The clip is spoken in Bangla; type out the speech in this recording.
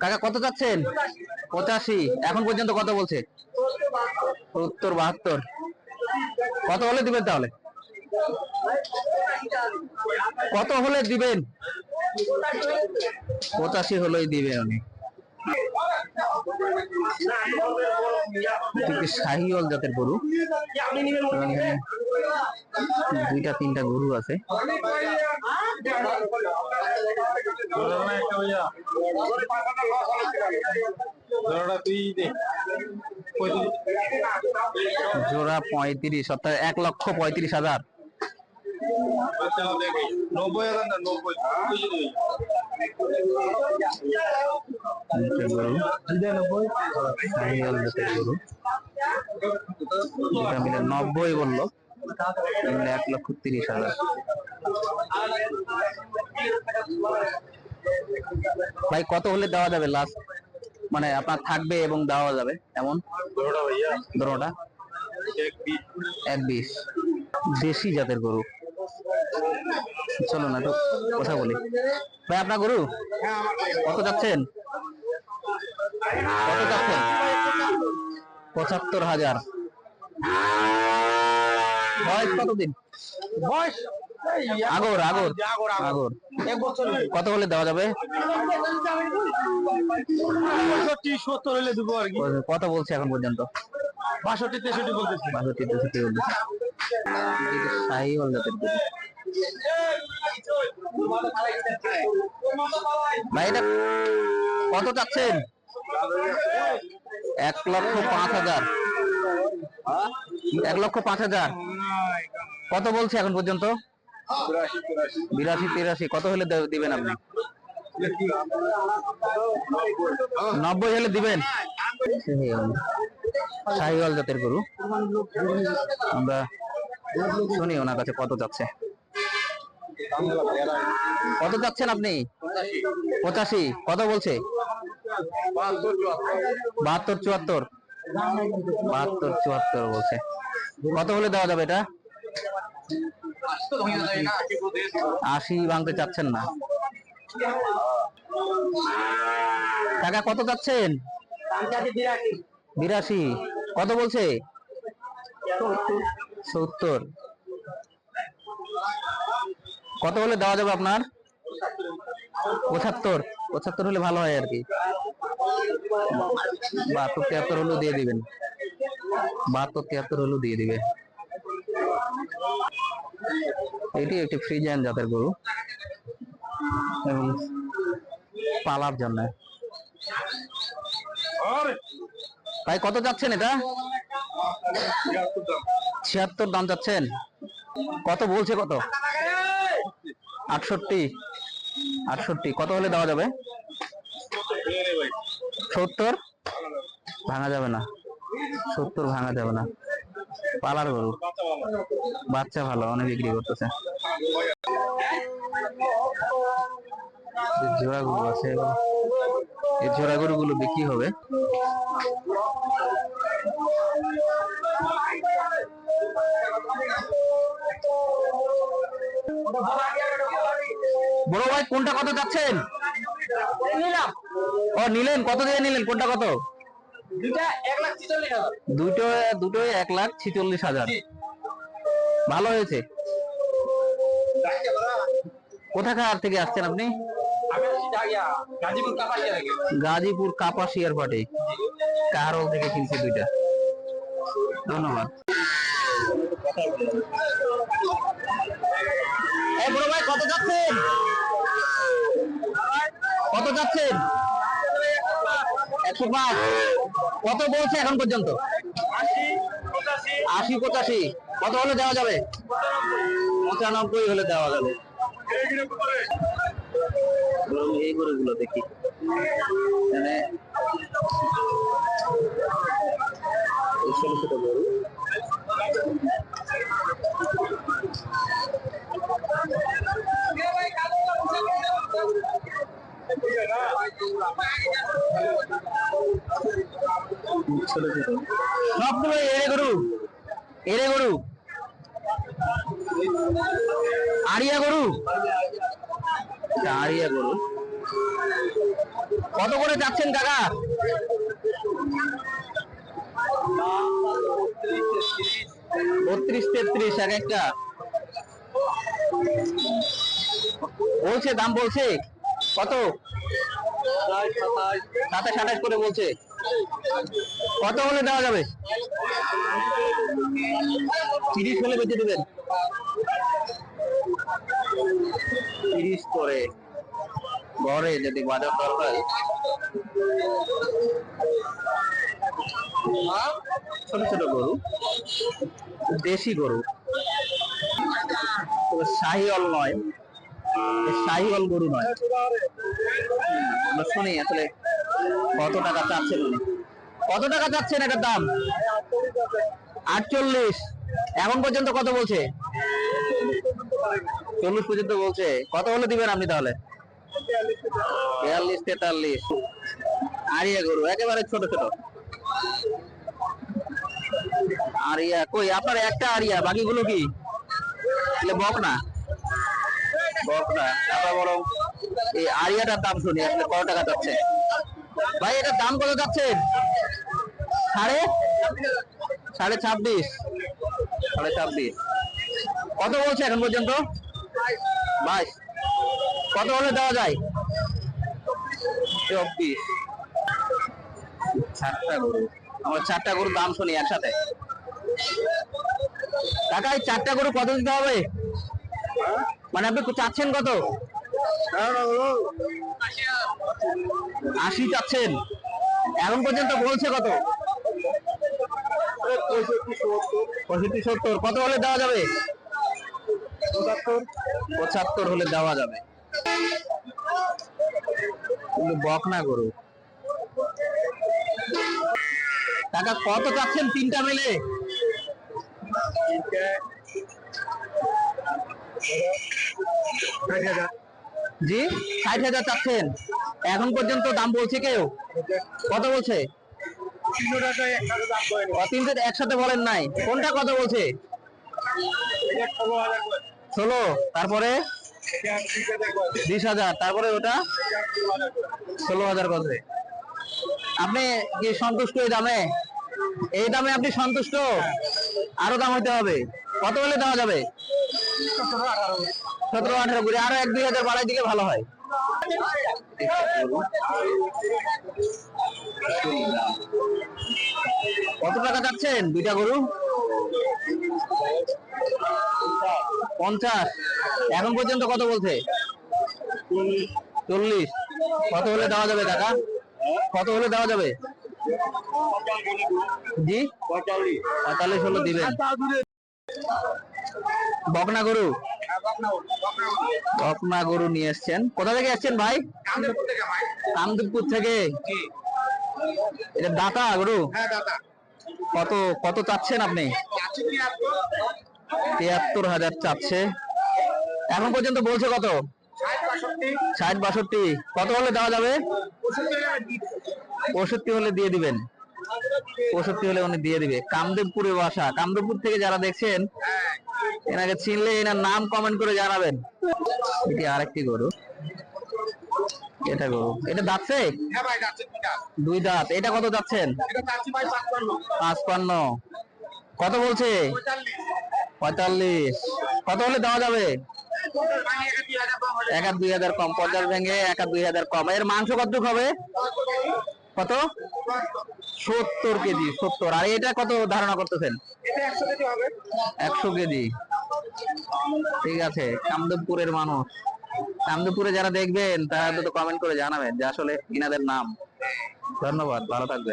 কাকা, কত চাচ্ছেন? পঁচাশি। এখন পর্যন্ত কত বলছে? সত্তর বাহাত্তর। কত হলে দিবেন তাহলে? কত হলে দিবেন? পঁচাশি হলেই দিবেন এটি শাহিওয়াল জাতের গরু। দুইটা তিনটা গরু আছে। জোড়া পঁয়ত্রিশ অর্থাৎ এক লক্ষ পঁয়ত্রিশ হাজার। নব্বই হাজার না নব্বই? বলল এক লক্ষ তিরিশ হাজার। ভাই কত হলে দেওয়া যাবে লাস্ট মানে আপনার থাকবে এবং দেওয়া যাবে এমন? ধরোটা এক বিশ দেশি জাতের গরু। চলো না তো কথা বলি। ভাই আপনার গরু? কত যাচ্ছেন? কত যাচ্ছেন? পঁচাত্তর হাজার। বয়স কতদিন? বয়স আগর আগর। আগর এক বছর কত হলে দেওয়া যাবে? পঁয়ষট্টি সত্তর হলে দেবো আর কি। কত বলছে এখন পর্যন্ত? বাষট্টি তেষট্টি বলতেছি। বাষট্টি তেষট্টি বলছে গরু ভাই এটা কত চাচ্ছেন? এক লক্ষ পাঁচ হাজার। এক লক্ষ পাঁচ হাজার। কত বলছে এখন পর্যন্ত? বিরাশি, তিরাশি। কত হলে দিবেন আপনি? নব্বই হলে দিবেন? শাহিওয়াল জাতের গরু। আমরা শুনি ওনার কাছে কত যাচ্ছে? কত যাচ্ছেন আপনি? পঁচাশি। কত বলছে? বাহাত্তর চুয়াত্তর। বাহাত্তর চুয়াত্তর? বলছে। কত হলে দেওয়া যাবে এটা? আশি ভাঙতে চাচ্ছেন না। টাকা কত যাচ্ছেন? বিরাশি। কত বলছে? সত্তর। কত হলে দেওয়া যাবে আপনার? পঁচাত্তর। পঁচাত্তর হলে ভালো হয় আর কি। বাহাত্তর তিয়াত্তর হলেও দিয়ে দিবেন। বাহাত্তর তিয়াত্তর হলেও দিয়ে দিবে। এটি একটি ফ্রিজিয়ান জাতের গরু। এবং পালার জন্য। ভাই কত যাচ্ছেন এটা? ছিয়াত্তর দাম যাচ্ছেন। কত বলছে কত? আটষট্টি। আটষট্টি। কত হলে দেওয়া যাবে? সত্তর? ভাঙা যাবে না। সত্তর ভাঙা যাবে না। পালার গরু। বাচ্চা ভালো, অনেক বিক্রি করতেছে। জোড়া গরু আছে এই জোড়া গরু গুলো বিক্রি হবে। বড় ভাই কোনটা কত যাচ্ছেন? ও নিলেন? কত দিয়ে নিলেন? কোনটা কত? দুটো দুটোই এক লাখ ছিচল্লিশ হাজার। ভালো হয়েছে। কোথাকার থেকে আসছেন আপনি? গাজীপুর কাপাসিয়ার পাটে। কারল থেকে কিনছি দুইটা। ধন্যবাদ। ভাই, কত যাচ্ছেন? কত যাচ্ছেন? একশো পাঁচ। কত বলছে এখন পর্যন্ত? আশি পঁচাশি। কত হলে দেওয়া যাবে? পঁচানব্বই হলে দেওয়া যাবে। এবং এই গরুগুলো দেখি। এই ছোট ছোট গরু। ছোট ছোট। সবগুলো এড়ে গরু। এড়ে গরু। আড়িয়া গরু। আচ্ছা, গরু। কত করে যাচ্ছেন কাকা? বত্রিশ তেত্রিশ, এক একটা। বলছে, দাম বলছে? কত? সাতাশ, আঠাশ করে বলছে। কত হলে দেওয়া যাবে? তিরিশ হলে বেঁচে দেবেন। তিরিশ করে। ঘরে যদি বাজার দর হয় ছোট ছোট গরু, দেশি গরু। শাহিওয়াল নয় এ শাহিওয়াল গরু নয়। শুনি আসলে কত টাকা চাচ্ছেন উনি? কত টাকা চাচ্ছেন এটার দাম? আটচল্লিশ। এখন পর্যন্ত কত বলছে? চল্লিশ পর্যন্ত বলছে। কত হলে দিবেন আপনি তাহলে? বিয়াল্লিশ, তেতাল্লিশ। আরিয়া গরু, একেবারে ছোট ছোট। আরিয়া, কই, আপনার একটা আরিয়া, বাকিগুলো কি? বক না? বক না, আমরা বরং এই আরিয়াটার দাম শুনি আপনি কত টাকা চাচ্ছে ভাই, এটার দাম কত যাচ্ছেন সাড়ে? সাড়ে ছাব্বিশ। সাড়ে ছাব্বিশ। কত বলছে এখন পর্যন্ত? বাইশ। কত হলে দেওয়া যায়? চব্বিশ। চারটা গরু। আমরা চারটা গরুর দাম শুনি একসাথে। কাকা এই চারটা গরু কত দিতে হবে? মানে আপনি চাচ্ছেন কত? আশি চাচ্ছেন। এখন পর্যন্ত বলছে কত? পঁয়ষট্টি সত্তর। কত হলে দেওয়া যাবে? পঁচাত্তর হলে দেওয়া যাবে। কিন্তু গরু। টাকা কত চাচ্ছেন তিনটা মিলে? জি, ষাট হাজার চাচ্ছেন। এখন পর্যন্ত দাম বলছে কেউ? কত বলছে? তিনটে একসাথে বলেন নাই। কোনটা কত বলছে? ষোলো। তারপরে? বিশ হাজার, তারপরে ওটা ষোলো হাজার কত আপনি কি সন্তুষ্ট এই দামে? এই দামে আপনি সন্তুষ্ট? আরও দাম হইতে হবে। কত হলে দেওয়া যাবে? সতেরো, আঠারো করে। আরও এক, দুই হাজার বাড়াই দিলে ভালো হয়। কত টাকা যাচ্ছেন দুইটা গরু? পঞ্চাশ। এখন পর্যন্ত কত বলছে? চল্লিশ। কত হলে দেওয়া যাবে টাকা? কত হলে দেওয়া যাবে? জি? পঁয়তাল্লিশ হলে দিবেন। বকনা গরু? বকনা গরু নিয়ে এসছেন। কোথা থেকে এসছেন ভাই? কামদেবপুর থেকে। এটা দাতা গরু? কত কত চাচ্ছেন আপনি? তিয়াত্তর হাজার চাচ্ছে। এখন পর্যন্ত বলছে কত? ষাট বাষট্টি। কত হলে দেওয়া যাবে? পঁয়ষট্টি হলে দিয়ে দিবেন। পঁয়ষট্টি হলে উনি দিয়ে দিবে। কামদেবপুরে বাসা। কামদেবপুর থেকে যারা দেখছেন এনাকে চিনলে এনার নাম কমেন্ট করে জানাবেন। এটি আরেকটি গরু। এটা গরু। এটা যাচ্ছে দুই দাঁত। এটা কত যাচ্ছেন? পাঁচপান্ন। কত বলছে? পঁয়তাল্লিশ। কত হলে দেওয়া যাবে? এক আর দুই হাজার কম, পঞ্চাশ ভেঙে এক আর দুই হাজার কম। এর মাংস কতটুকু হবে? কত? সত্তর কেজি, সত্তর। আর এটা কত ধারণা করতেছেন? একশো কেজি। ঠিক আছে, কামদেবপুরের মানুষ। কামদেবপুরে যারা দেখবেন, তারা তো কমেন্ট করে জানাবেন যে আসলে ইনাদের নাম। ধন্যবাদ, ভালো থাকবেন।